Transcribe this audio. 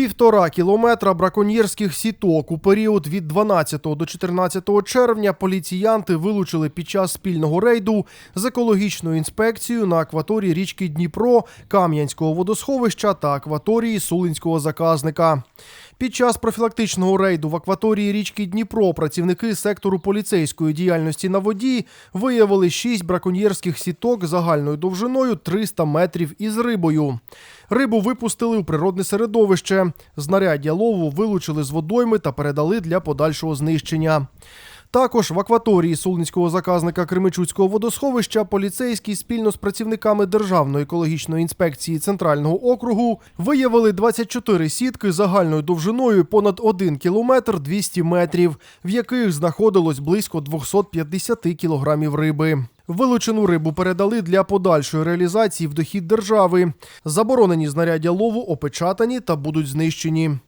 Півтора кілометра браконьєрських сіток у період від 12 до 14 червня поліціянти вилучили під час спільного рейду з екологічною інспекцією на акваторії річки Дніпро, Кам'янського водосховища та акваторії Сулинського заказника. Під час профілактичного рейду в акваторії річки Дніпро працівники сектору поліцейської діяльності на воді виявили шість браконьєрських сіток загальною довжиною 300 метрів із рибою. Рибу випустили у природне середовище. Знаряддя лову вилучили з водойми та передали для подальшого знищення. Також в акваторії Сулницького заказника Кремичуцького водосховища поліцейські спільно з працівниками Державної екологічної інспекції Центрального округу виявили 24 сітки загальною довжиною понад 1 кілометр 200 метрів, в яких знаходилось близько 250 кілограмів риби. Вилучену рибу передали для подальшої реалізації в дохід держави. Заборонені знаряддя лову опечатані та будуть знищені.